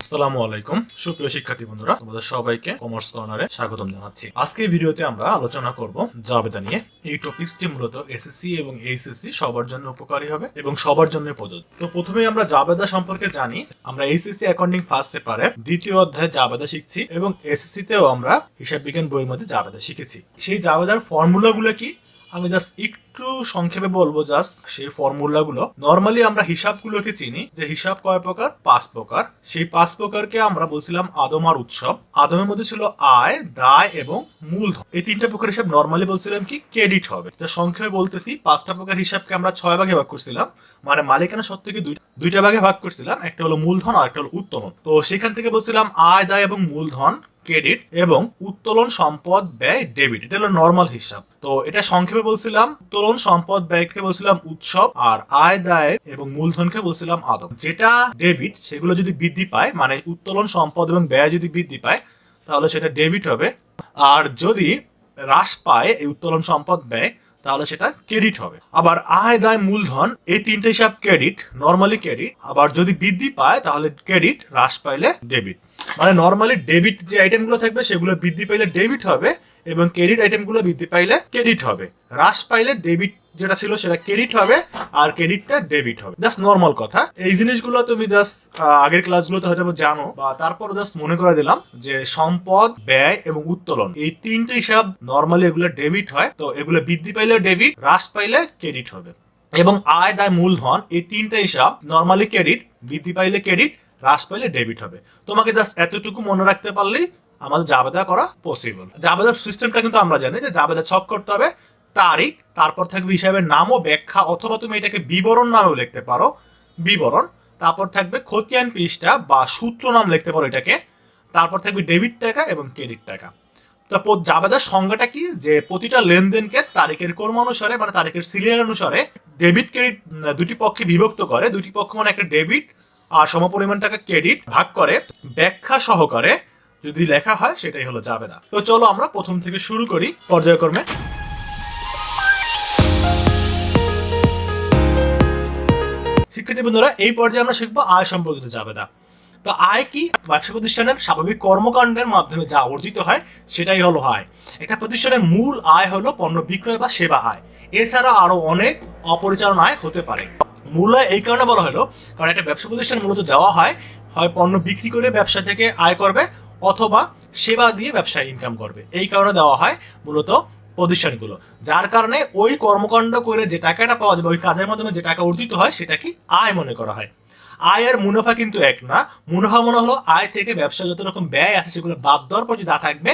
আসসালামু আলাইকুম। সুপ্রিয় শিক্ষার্থী বন্ধুরা, তোমাদের সবাইকে কমার্স কর্নারে স্বাগতম জানাচ্ছি। আজকে ভিডিওতে আমরা আলোচনা করব জাবেদা নিয়ে। এই টপিকসটি মূলত এসএসসি এবং এইচএসসি সবার জন্য উপকারী হবে এবং সবার জন্য প্রযোজ্য। তো প্রথমে আমরা জাবেদা সম্পর্কে জানি। আমরা এইচএসসি অ্যাকাউন্টিং ফার্স্ট পেপারে দ্বিতীয় অধ্যায়ে জাবেদা শিখছি এবং এসএসসি তেও আমরা হিসাব বিজ্ঞান বইয়ের মধ্যে জাবেদা শিখেছি। সেই জাবেদার ফর্মুলাগুলো কি? আমি জাস্ট একটু সংক্ষেপে বলব জাস্ট সেই ফর্মুলাগুলো নর্মালি আমরা হিসাবগুলোকে চিনি, যে হিসাব কয় প্রকার? পাঁচ প্রকার। সেই পাঁচ প্রকারকে আমরা বলছিলাম আদম আর উৎসব। আদমের মধ্যে ছিল আয়, দায় এবং মূলধন। এই তিনটা প্রকার হিসাব নর্মালি বলছিলাম কি ক্রেডিট হবে। তো সংক্ষেপে বলতেছি, পাঁচটা প্রকার হিসাবকে আমরা ছয় ভাগে ভাগ করছিলাম। মানে মালিকানা দুই দুইটা ভাগে ভাগ করছিলাম। একটা হলো মূলধন আর একটা হলো উত্তোলন তো সেখান থেকে বলছিলাম আয়, দায় এবং মূলধন। ক্রেডিট এবং উত্তোলন সম্পদ ব্যয় ডেবিট এটা হলো নর্মাল হিসাব। তো এটা সংক্ষেপে বলছিলাম, উত্তোলন সম্পদ ব্যয়কে বলছিলাম উৎসব আর আয়, দায় এবং মূলধনকে বলছিলাম আদম। যেটা ডেবিট সেগুলো যদি বৃদ্ধি পায় মানে উত্তোলন সম্পদ এবং ব্যয় যদি বৃদ্ধি পায়, তাহলে সেটা ডেবিট হবে। আর যদি হ্রাস পায় এই উত্তোলন সম্পদ ব্যয় তাহলে সেটা ক্রেডিট হবে। আবার আয় দায় মূলধন, এই তিনটে হিসাব ক্রেডিট নর্মালি ক্রেডিট। আবার যদি বৃদ্ধি পায়, তাহলে ক্রেডিট, হ্রাস পাইলে ডেবিট মানে নর্মালি ডেবিট যে আইটেমগুলো থাকবে, সেগুলো বৃদ্ধি পাইলে ডেবিট হবে এবং ক্রেডিট আইটেমগুলো বৃদ্ধি পাইলে ক্রেডিট হবে। হ্রাস পাইলে ডেবিট যেটা ছিল সেটা ক্রেডিট হবে আর ক্রেডিটটা ডেবিট হবে। জাস্ট নর্মাল কথা। এই জিনিসগুলো তুমি জাস্ট আগের ক্লাসগুলোতে হয়তো জানো বা তারপর জাস্ট মনে করে দিলাম যে সম্পদ, ব্যয় এবং উত্তোলন এই তিনটে হিসাব নর্মালি এগুলো ডেবিট হয়। তো এগুলো বৃদ্ধি পাইলে ডেবিট হ্রাস পাইলে ক্রেডিট হবে। এবং আয়, দায় মূলধন এই তিনটে হিসাব নর্মালি ক্রেডিট বৃদ্ধি পাইলে ক্রেডিট হ্রাস পাইলে ডেবিট হবে। তোমাকে জাস্ট এতটুকু মনে রাখতে পারলেই আমাদের জাবেদা করা পসিবল জাবেদার সিস্টেমটা কিন্তু আমরা জানি যে জাবেদা ছক করতে হবে, তারিখ, তারপর থাকবে হিসাবের নাম ও ব্যাখ্যা, অথবা তুমি এটাকে বিবরণ নামেও লিখতে পারো। বিবরণ, তারপর থাকবে খতিয়ান পৃষ্ঠা বা সূত্র নাম লিখতে পারো এটাকে। তারপর থাকবে ডেবিট টাকা এবং ক্রেডিট টাকা। তো প- জাবেদার সংজ্ঞাটা কি? যে প্রতিটা লেনদেনকে তারিখের কর্ম অনুসারে মানে তারিখের সিরিয়াল অনুসারে ডেবিট ক্রেডিট দুটি পক্ষে বিভক্ত করে। দুটি পক্ষ মানে একটা ডেবিট আর সমপরিমাণ টাকা ক্রেডিট ভাগ করে। ব্যাখ্যা সহকারে যদি লেখা হয়, সেটাই হলো জাবেদা তো চলো আমরা প্রথম থেকে শুরু করি পর্যায়ক্রমে। শিক্ষার্থী বন্ধুরা, এই পর্যায়ে আমরা শিখব আয় সম্পর্কিত জাবেদা তো আয় কি? ব্যবসা প্রতিষ্ঠানের স্বাভাবিক কর্মকাণ্ডের মাধ্যমে যা অর্জিত হয়, সেটাই হলো আয়। একটা প্রতিষ্ঠানের মূল আয় হলো পণ্য বিক্রয় বা সেবা আয়। এছাড়া আরও অনেক অপরিচালন আয় হতে পারে। মূল আয় এই কারণে বলা হলো, কারণ একটা ব্যবসা প্রতিষ্ঠান মূলত দেওয়া হয় হয় পণ্য বিক্রি করে ব্যবসা থেকে আয় করবে অথবা সেবা দিয়ে ব্যবসায় ইনকাম করবে। এই কারণে দেওয়া হয় মূলত প্রতিষ্ঠানগুলো। যার কারণে ওই কর্মকাণ্ড করে যে টাকাটা পাওয়া যাবে, ওই কাজের মাধ্যমে যে টাকা অর্জিত হয়, সেটাকে আয় মনে করা হয়। আয় আর মুনাফা কিন্তু এক না। মুনাফা মনে হলো আয় থেকে ব্যবসা যত রকম ব্যয় আছে, সেগুলো বাদ দেওয়ার পর যা থাকবে,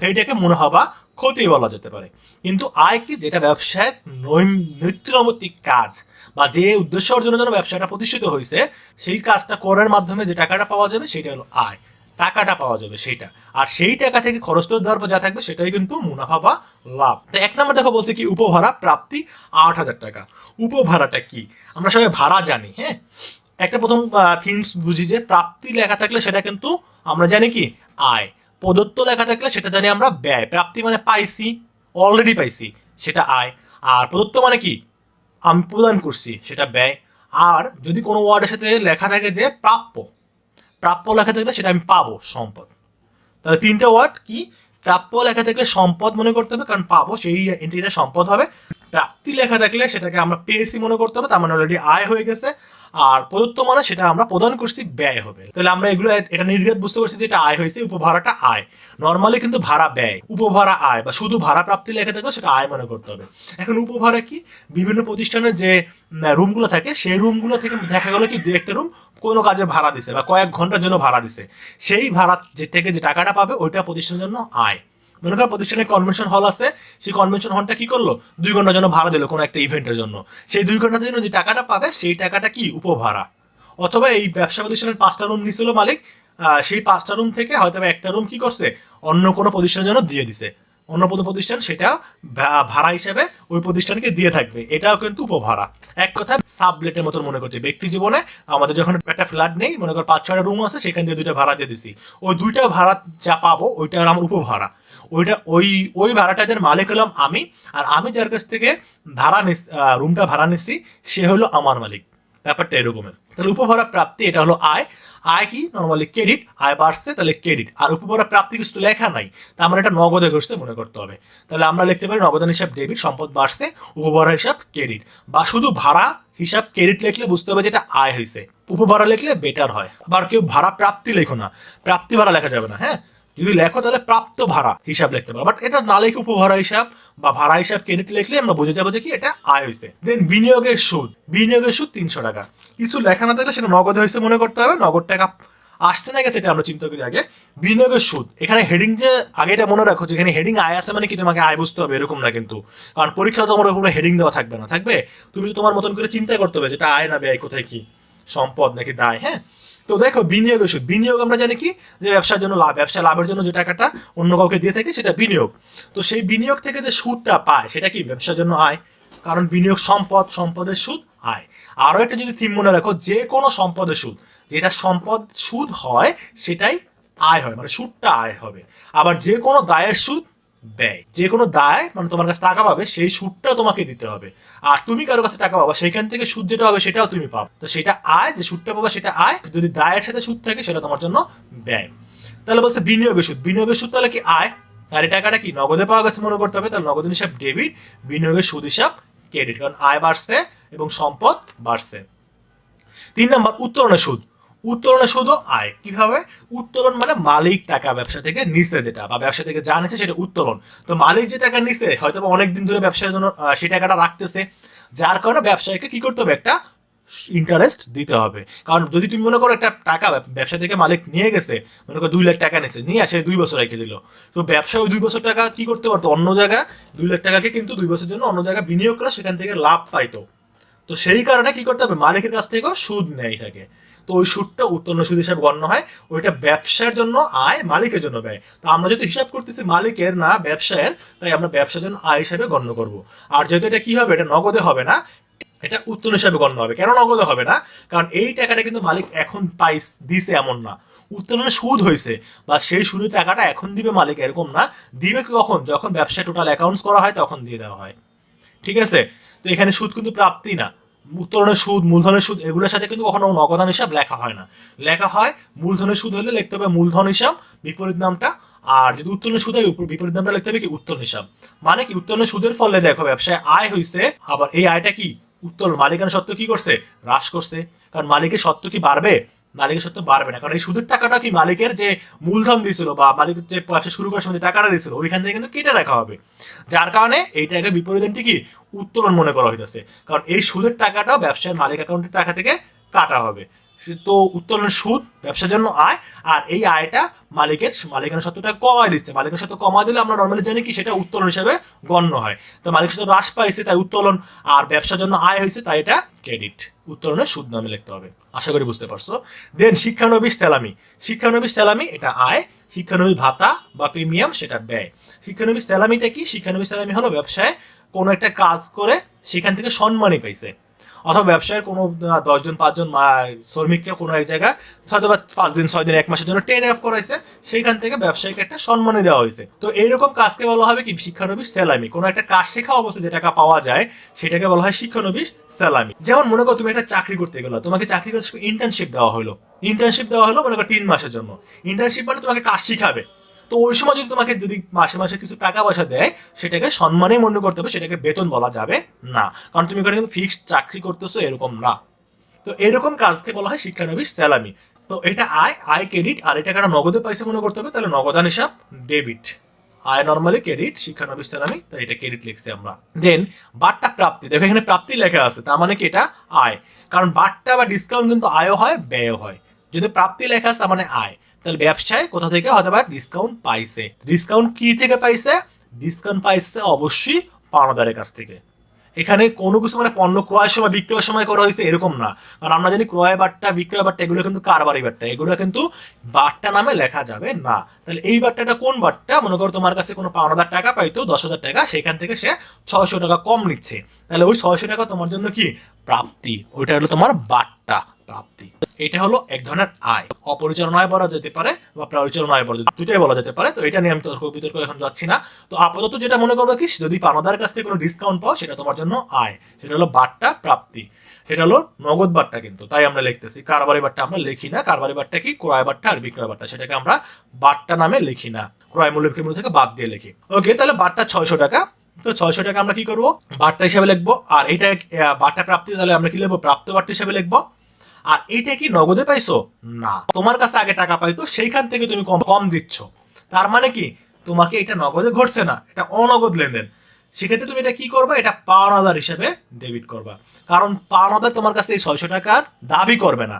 সেইটাকে মুনাফা বা ক্ষতি বলা যেতে পারে। কিন্তু আয় কি যেটা ব্যবসায় নৈতিক কাজ বা যে উদ্দেশ্য অর্জনের জন্য ব্যবসাটা প্রতিষ্ঠিত হয়েছে সেই কাজটা করার মাধ্যমে যে টাকাটা পাওয়া যাবে, সেটা হলো আয়। টাকাটা পাওয়া যাবে সেইটা। আর সেই টাকা থেকে খরচ করে দেওয়ার পর যা থাকবে সেটাই কিন্তু মুনাফা বা লাভ। তো এক নম্বর দেখো বলছে কি উপভাড়া প্রাপ্তি আট হাজার টাকা। উপভাড়াটা কি? আমরা সবাই ভাড়া জানি হ্যাঁ? একটা প্রথম থিংস বুঝি যে প্রাপ্তি লেখা থাকলে সেটা কিন্তু আমরা জানি কি? আয়। প্রদত্ত লেখা থাকলে সেটা জানি আমরা ব্যয়। প্রাপ্তি মানে পাইছি অলরেডি পাইছি, সেটা আয়। আর প্রদত্ত মানে কি? আমি প্রদান করছি, সেটা ব্যয়। আর যদি কোনো ওয়ার্ডের সাথে লেখা থাকে যে প্রাপ্য প্রাপ্য লেখা থাকলে সেটা আমি পাবো, সম্পদ। তাহলে তিনটা ওয়ার্ড কি? প্রাপ্য লেখা থাকলে সম্পদ মনে করতে হবে, কারণ পাবো সেই এন্ট্রিটা সম্পদ হবে। প্রাপ্তি লেখা থাকলে সেটাকে আমরা পেয়েছি মনে করতে হবে, তার মানে অলরেডি আয় হয়ে গেছে। আর প্রদত্ত মানে সেটা আমরা প্রদান করছি ব্যয় হবে। তাহলে আমরা এগুলো এটা নির্ঘাত বুঝতে পারছি যে এটা আয় হয়েছে, উপভাড়াটা আয়। নর্মালি কিন্তু ভাড়া ব্যয়, উপভাড়া আয় বা শুধু ভাড়া প্রাপ্তি লেখা থাকলে সেটা আয় মনে করতে হবে। এখন উপভাড়া কি? বিভিন্ন প্রতিষ্ঠানের যে রুমগুলো থাকে, সেই রুমগুলো থেকে দেখা গেলো কি দু একটা রুম কোনো কাজে ভাড়া দিছে বা কয়েক ঘণ্টার জন্য ভাড়া দিছে। সেই ভাড়া যে থেকে যে টাকাটা পাবে, ওইটা প্রতিষ্ঠানের জন্য আয়। মনে করো প্রতিষ্ঠানের কনভেনশন হল আছে। সেই কনভেনশন হলটা কি করল? দুই ঘণ্টার জন্য ভাড়া দিল কোনো একটা ইভেন্টের জন্য। সেই দুই ঘণ্টার জন্য যে টাকাটা পাবে, সেই টাকাটা কি? উপভাড়া। অথবা এই ব্যবসা প্রতিষ্ঠানের পাঁচটা রুম নিছিল মালিক সেই পাঁচটা রুম থেকে হয়তো একটা রুম কি করছে? অন্য কোনো প্রতিষ্ঠানের জন্য দিয়ে দিছে। অন্য কোনো প্রতিষ্ঠান সেটা ভাড়া হিসেবে ওই প্রতিষ্ঠানকে দিয়ে থাকবে। এটাও কিন্তু উপভাড়া। এক কথা সাবলেটের মতন মনে করতে ব্যক্তি জীবনে আমাদের যখন একটা ফ্ল্যাট নেই, মনে কর পাঁচ ছয়টা রুম আছে, সেখান দিয়ে দুইটা ভাড়া দিয়ে দিছি। ওই দুইটা ভাড়া যা পাবো, ওইটা আমার উপভাড়া। ওইটা ওই ওই ভাড়াটাদের মালিক হলাম আমি, আর আমি যার কাছ থেকে ভাড়া নিস রুমটা ভাড়া নিচ্ছি সে হলো আমার মালিক। ব্যাপারটা এরকমের। তাহলে উপভরা প্রাপ্তি এটা হলো আয়। আয় কি? নর্মালি ক্রেডিট আয় বাড়ছে, তাহলে ক্রেডিট আর উপভরা প্রাপ্তি কিছু লেখা নাই, তা আমরা এটা নগদে ঘটছে মনে করতে হবে। তাহলে আমরা লিখতে পারি নগদান হিসাব ডেবিট সম্পদ বাড়ছে উপভরা হিসাব ক্রেডিট বা শুধু ভাড়া হিসাব ক্রেডিট লিখলে বুঝতে হবে যেটা আয় হয়েছে। উপভাড়া লিখলে বেটার হয়। আবার কেউ ভাড়া প্রাপ্তি লেখো না। প্রাপ্তি ভাড়া লেখা যাবে না হ্যাঁ? যদি লেখো, তাহলে প্রাপ্ত ভাড়া হিসাব লিখতে পারো। বাট এটা না লিখে উপভাড়া হিসাব বা ভাড়া হিসাব ক্রেডিট লিখলে আমরা বুঝে যাব যে কি এটা আয় হয়েছে। দেন বিনিয়োগের সুদ। বিনিয়োগের সুদ তিনশো টাকা। কিছু লেখা না থাকলে সেটা নগদ হয়েছে মনে করতে হবে। নগদ টাকা আসছে না গেছে, এটা আমরা চিন্তা করি আগে। বিনিয়োগের সুদ। এখানে হেডিং যে আগে এটা মনে রাখো, যেখানে হেডিং আয় আছে মানে কি তোমাকে আয় বুঝতে হবে, এরকম না কিন্তু। কারণ পরীক্ষা তোমার উপরে হেডিং দেওয়া থাকবে না, থাকবে? তুমি তোমার মতন করে চিন্তা করতে হবে যেটা আয় না ব্যয়, কোথায় কি? সম্পদ নাকি দায় হ্যাঁ? তো দেখো বিনিয়োগ সুদ বিনিয়োগ আমরা জানি কি? যে ব্যবসার জন্য লাভ ব্যবসা লাভের জন্য যে টাকাটা অন্য কাউকে দিয়ে থাকে সেটা বিনিয়োগ। তো সেই বিনিয়োগ থেকে যে সুদটা পায়, সেটা কি? ব্যবসার জন্য আয়। কারণ বিনিয়োগ সম্পদ, সম্পদের সুদ, আয়। আরও একটা যদি থিম মনে রাখো, যে কোনো সম্পদের সুদ, যেটা সম্পদ সুদ হয়, সেটাই আয় হয় মানে সুদটা আয় হবে। আবার যে কোনো দায়ের সুদ ব্যয়। যে কোনো দায় মানে তোমার কাছে টাকা পাবে, সেই সুদটা তোমাকে দিতে হবে। আর তুমি কারও কাছে টাকা পাবা সেখান থেকে সুদ যেটা হবে সেটাও তুমি পাবে। তো সেটা আয়, যে সুদটা পাবা সেটা আয়। যদি দায়ের সাথে সুদ থাকে, সেটা তোমার জন্য ব্যয়। তাহলে বলছে বিনিয়োগের সুদ। বিনিয়োগের সুদ তাহলে কি আয়? আর এই টাকাটা কি? নগদে পাওয়া গেছে মনে করতে হবে। তাহলে নগদ হিসাব ডেবিট বিনিয়োগের সুদ হিসাব ক্রেডিট কারণ আয় বাড়ছে এবং সম্পদ বাড়ছে। তিন নম্বর উত্তরণের সুদ। উত্তোলনের শুধু আয়। কীভাবে? উত্তোলন মানে মালিক টাকা ব্যবসা থেকে নিছে যেটা, বা ব্যবসা থেকে যা নিছে সেটা উত্তোলন। তো মালিক যে টাকা নিছে হয়তো বা অনেক দিন ধরে ব্যবসার জন্য সেই টাকাটা রাখতেছে। যার কারণে ব্যবসায়ীকে কি করতে হবে? একটা ইন্টারেস্ট দিতে হবে। কারণ যদি তুমি মনে করো একটা টাকা ব্যব- ব্যবসা থেকে মালিক নিয়ে গেছে, মনে করো দুই লাখ টাকা নিয়েছে নিয়ে আসে, দুই বছর রেখে দিল। তো ব্যবসা ওই দুই বছর টাকা কি করতে পারতো? অন্য জায়গায় দুই লাখ টাকাকে কিন্তু দুই বছরের জন্য অন্য জায়গায় বিনিয়োগ করে সেখান থেকে লাভ পাইতো। তো সেই কারণে কি করতে হবে? মালিকের কাছ থেকেও সুদ নেয় থাকে তো ওই সুদটা উত্তন্ন সুদ হিসাবে গণ্য হয়, ওইটা ব্যবসার জন্য আয় মালিকের জন্য ব্যয়। তো আমরা যদি হিসাব করতেছি মালিকের, না ব্যবসায়ের, তাই আমরা ব্যবসার জন্য আয় হিসাবে গণ্য করব। আর যেহেতু এটা কি হবে? এটা নগদে হবে না, এটা উত্তোলন হিসাবে গণ্য হবে। কেন নগদে হবে না? কারণ এই টাকাটা কিন্তু মালিক এখন পাইস, দিছে এমন না। উত্তোলনে সুদ হয়েছে বা সেই সুদের টাকাটা এখন দিবে মালিক, এরকম না। দিবে কখন? যখন ব্যবসায় টোটাল অ্যাকাউন্টস করা হয়, তখন দিয়ে দেওয়া হয়। ঠিক আছে? তো এখানে সুদ কিন্তু প্রাপ্তি না। উত্তোলনের সুদ, মূলধনের সুদ, এগুলোর সাথে কিন্তু কখনো নগদান হিসাব লেখা হয় না। লেখা হয়, মূলধনের সুদ হলে লিখতে হবে মূলধন হিসাব, বিপরীত নামটা, আর যদি উত্তরণের সুদ হয়, উপর বিপরীত নামটা লিখতে হবে কি? উত্তোলন হিসাব। মানে কি? উত্তরণের সুদের ফলে দেখো, ব্যবসায় আয় হয়েছে আবার এই আয়টা কি? উত্তর মালিকানা সত্ত্ব কি করছে? হ্রাস করছে। কারণ মালিকের সত্ত্ব কি বাড়বে? মালিকের সত্য বাড়বে না। কারণ এই সুদের টাকাটা কি মালিকের যে মূলধন দিয়েছিল বা মালিকের যে ব্যবসা শুরু করার সময় যে টাকাটা দিয়েছিল, ওইখান থেকে কিন্তু কেটে রাখা হবে। যার কারণে এইটাকে বিপরীতটি কি? উত্তোলন মনে করা হইতেছে। কারণ এই সুদের টাকাটা ব্যবসার মালিক অ্যাকাউন্টের টাকা থেকে কাটা হবে। তো উত্তোলনের সুদ, ব্যবসার জন্য আয়, আর এই আয়টা মালিকের মালিকানা সত্ত্বটা কমায় দিচ্ছে। মালিকানা সত্ত্ব কমায় দিলে আমরা নর্মালি জানি কি, সেটা উত্তোলন হিসাবে গণ্য হয়। তো মালিক সত্ত্ব হ্রাস পাইছে, তাই উত্তোলন আর ব্যবসার জন্য আয় হয়েছে, তাই এটা ক্রেডিট উত্তোলনের সুদ নামে লিখতে হবে। আশা করি বুঝতে পারছ। দেন শিক্ষানবিশ স্যালামি। শিক্ষানবিশ স্যালামি, এটা আয়। শিক্ষানবিশ ভাতা বা প্রিমিয়াম সেটা ব্যয়। শিক্ষানবিশ স্যালামিটা কি? শিক্ষানবিশ স্যালামি হলো ব্যবসায় কোনো একটা কাজ করে সেখান থেকে সম্মানই পাইছে। অথবা ব্যবসায়ের কোনো দশজন, পাঁচজন শ্রমিককে কোনো এক জায়গায় হয়তো বা পাঁচ দিন, ছয় দিন, এক মাসের জন্য টেন অফ করা হয়েছে, সেইখান থেকে ব্যবসায়ীকে একটা সম্মানই দেওয়া হয়েছে। তো এইরকম কাজকে বলা হবে কি? শিক্ষানবিশ স্যালামি। কোনো একটা কাজ শেখা অবস্থায় যে টাকা পাওয়া যায়, সেটাকে বলা হয় শিক্ষানবিশ স্যালামি। যেমন মনে করো তুমি একটা চাকরি করতে গেলো, তোমাকে চাকরি করতে ইন্টার্নশিপ দেওয়া হলো। ইন্টার্নশিপ দেওয়া হলো মনে করো তিন মাসের জন্য। ইন্টার্নশিপ মানে তোমাকে কাজ শিখাবে। তো ওই সময় যদি তোমাকে যদি মাসে মাসে কিছু টাকা পয়সা দেয়, সেটাকে সম্মানে মনে করতে হবে, সেটাকে বেতন বলা যাবে না। কারণ তুমি ওখানে কিন্তু ফিক্সড চাকরি করতেছো, এরকম না। তো এরকম কাজকে বলা হয় শিক্ষানবিশ স্যালামি। তো এটা আয় আয় ক্রেডিট আর এটা কারণ নগদে পয়সা মনে করতে হবে, তাহলে নগদান হিসাব ডেবিট আয় নর্মালি ক্রেডিট শিক্ষানবিশ স্যালামি, তাই এটা ক্রেডিট লিখছি আমরা। দেন বাট্টা প্রাপ্তি। দেখো এখানে প্রাপ্তি লেখা আছে, তার মানে কি এটা? আয়। কারণ বাট্টা বা ডিসকাউন্ট কিন্তু আয়ও হয়, ব্যয়ও হয়। যদি প্রাপ্তি লেখা আছে, তার মানে আয়। তাহলে ব্যবসায় কোথা থেকে হয়তো বা ডিসকাউন্ট পাইছে। ডিসকাউন্ট কি থেকে পাইছে? ডিসকাউন্ট পাইছে অবশ্যই পাওনাদারের কাছ থেকে। এখানে কোনো কিছু মানে পণ্য ক্রয়ের সময়, বিক্রয়ের সময় করা হয়েছে এরকম না। কারণ আমরা জানি ক্রয় বাট্টা, বিক্রয় বাট্টা, এগুলো কিন্তু কারবারি বাট্টা। এগুলো কিন্তু বাট্টা নামে লেখা যাবে না। তাহলে এই বাট্টাটা কোন বাট্টা? মনে করো তোমার কাছে কোনো পাওনাদার টাকা পাইতো, দশ হাজার টাকা, সেখান থেকে সে ছয়শো টাকা কম নিচ্ছে। তাহলে ওই ছয়শো টাকা তোমার জন্য কি? প্রাপ্তি, ওইটা হলো তোমার বাট্টা প্রাপ্তি। এটা হলো এক ধরনের আয় অপরিচালন আয় বলা যেতে পারে বা পরিচালন আয় বলা যেতে দুটাই বলা যেতে পারে। তো এটা নিয়ে আমি তর্ক বিতর্ক এখন যাচ্ছি না। তো আপাতত যেটা মনে করব কি, যদি পানাদার কাছ থেকে কোনো ডিসকাউন্ট পাও, সেটা তোমার জন্য আয়। সেটা হলো বাট্টা প্রাপ্তি। সেটা হলো নগদ বারটা কিন্তু, তাই আমরা লিখতেছি। কারবারি বারটা আমরা লিখি না। কারবারি বারটা কি? ক্রয় বারটা আর বিক্রয় বারটা সেটাকে আমরা বারটা নামে লিখি না। ক্রয় মূল্য থেকে বাদ দিয়ে লিখি। ওকে, তাহলে বারটা ছয়শো টাকা। তো ছয়শো টাকা আমরা কি করব? বারটা হিসাবে লিখব। আর এটা বারটা প্রাপ্তি, তাহলে আমরা কি লিখব? প্রাপ্ত বারটা হিসাবে লিখব। আর এইটা কি নগদে পাইছো? না। তোমার কাছে আগে টাকা পাইতো, সেইখান থেকে তুমি কম কম দিচ্ছ। তার মানে কি? তোমাকে এটা নগদে ঘটছে না, এটা অনগদ লেনদেন। সেক্ষেত্রে তুমি এটা কি করবে? এটা পাওনাদার হিসেবে ডেবিট করবা। কারণ পাওনাদার তোমার কাছে এই ছয়শো টাকার দাবি করবে না।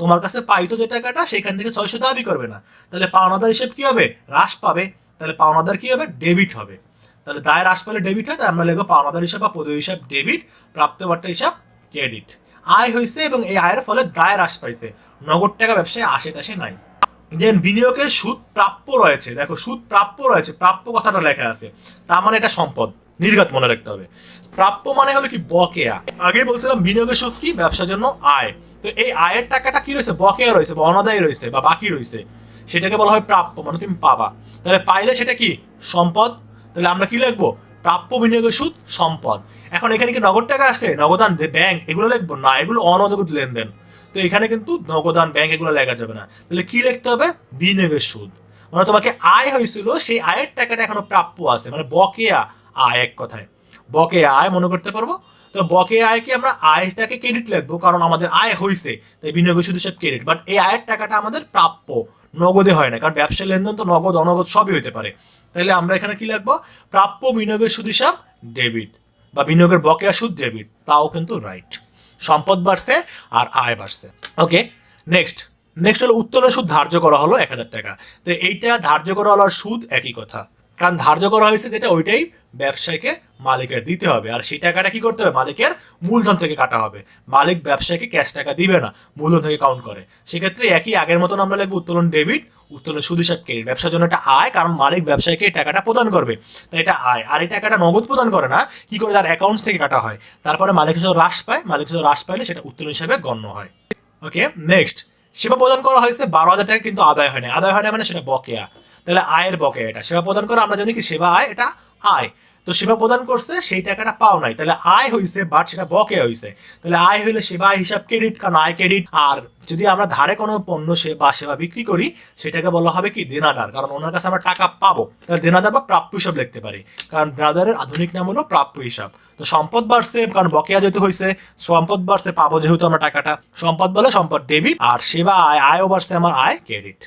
তোমার কাছে পাইতো যে টাকাটা সেখান থেকে ছয়শো দাবি করবে না। তাহলে পাওনাদার হিসেব কি হবে? হ্রাস পাবে। তাহলে পাওনাদার কি হবে? ডেবিট হবে। তাহলে দায় হ্রাস পেলে ডেবিট হয়, তাই আমরা লিখব পাওনাদার হিসাব বা পদীয় হিসাব ডেবিট প্রাপ্তবার্তা হিসাব ক্রেডিট আয় হয়েছে এবং এই আয়ের ফলে দায় হ্রাস পাইছে। নগদ টাকা ব্যবসায় টাসে নাই। দেন বিনিয়োগের সুদ প্রাপ্য রয়েছে। দেখো, সুদ প্রাপ্য রয়েছে। প্রাপ্য কথাটা লেখা আছে। তার মানে এটা সম্পদ। নির্ঘাত মনে রাখতে হবে। প্রাপ্য মানে হলো কি? বকেয়া। আগে বলছিলাম বিনিয়োগের সুদ কি? ব্যবসার জন্য আয়। তো এই আয়ের টাকাটা কি রয়েছে? বকেয়া রয়েছে, বা অনাদায়ী রয়েছে, বা বাকি রয়েছে। সেটাকে বলা হয় প্রাপ্য মানে তুমি পাবা। তাহলে পাইলে সেটা কি? সম্পদ। তাহলে আমরা কি লিখব? প্রাপ্য বিনিয়োগের সুদ সম্পদ। এখন এখানে কি নগদ টাকা আসছে? নগদান ব্যাংক এগুলো লিখব? না, এগুলো অনগদ লেনদেন। তো এখানে কিন্তু নগদান ব্যাংক এগুলো লেখা যাবে না। তাহলে কি লিখতে হবে? বিনিয়োগের সুদ। মানে তোমাকে আয় হয়েছিল, সেই আয়ের টাকাটা এখনও প্রাপ্য আছে। মানে বকেয়া আয় এক কথায়। বকেয়া আয় মনে করতে পারব? তো বকেয়া আয়কে আমরা আয়টাকে ক্রেডিট লিখব, কারণ আমাদের আয় হয়েছে তাই বিনিয়োগের সুদ হিসাব ক্রেডিট বাট এই আয়ের টাকাটা আমাদের প্রাপ্য। নগদে হয় না, কারণ ব্যবসা লেনদেন তো নগদ, অনগদ সবই হতে পারে। তাহলে আমরা এখানে কি লাগবো প্রাপ্য বিনিয়োগের সুদ হিসাব ডেবিট বা বিনিয়োগের বকেয়া সুদ ডেবিট তাও কিন্তু রাইট সম্পদ বাড়ছে আর আয় বাড়ছে। ওকে নেক্সট নেক্সট হলো উত্তরের সুদ ধার্য করা হলো এক হাজার টাকা। তো এইটা ধার্য করা হলো আর সুদ একই কথা। কারণ ধার্য করা হয়েছে যেটা, ওইটাই ব্যবসায়ীকে মালিকের দিতে হবে। আর সেই টাকাটা কি করতে হবে? মালিকের মূলধন থেকে কাটা হবে। মালিক ব্যবসায়ীকে ক্যাশ টাকা দিবে না, মূলধন থেকে কাউন্ট করে। সেক্ষেত্রে একই আগের মতন আমরা লিখব উত্তোলন ডেবিট উত্তোলন সুদ হিসাব ক্রেডিট ব্যবসার জন্য এটা আয়, কারণ মালিক ব্যবসায়ীকে এই টাকাটা প্রদান করবে। তাই এটা আয়। আর এই টাকাটা নগদ প্রদান করে না, কি করে? তার অ্যাকাউন্টস থেকে কাটা হয়। তারপরে মালিক হিসেবে হ্রাস পায়। মালিক হিসেবে হ্রাস পাইলে সেটা উত্তোলন হিসাবে গণ্য হয়। ওকে নেক্সট সেবা প্রদান করা হয়েছে, বারো হাজার টাকা কিন্তু আদায় হয় না আদায় হয় না মানে সেটা বকেয়া। তাহলে আয়ের বকেয়া এটা। সেবা প্রদান করা, আমরা জানি কি সেবা আয়, এটা আয়। তো সেবা প্রদান করছে, সেই টাকাটা পাও নাই। তাহলে আয় হয়েছে বাট সেটা বকেয়া হয়েছে তাহলে আয় হইলে সেবা হিসাব ক্রেডিট কারণ আয় ক্রেডিট আর যদি আমরা ধারে কোনো পণ্য সেবা সেবা বিক্রি করি, সেটাকে বলা হবে কি দেনাদার, কারণ ওনার কাছে আমরা টাকা পাবো। তাহলে দেনাদার বা প্রাপ্য হিসাব লিখতে পারি, কারণ দেনাদারের আধুনিক নাম হলো প্রাপ্য হিসাব। তো সম্পদ বাড়ছে, কারণ বকেয়া যেহেতু হয়েছে সম্পদ বাড়ছে, পাবো যেহেতু আমরা টাকাটা। সম্পদ বলে সম্পদ ডেবিট আর সেবা আয়, আয়ও বাড়ছে, আমার আয় ক্রেডিট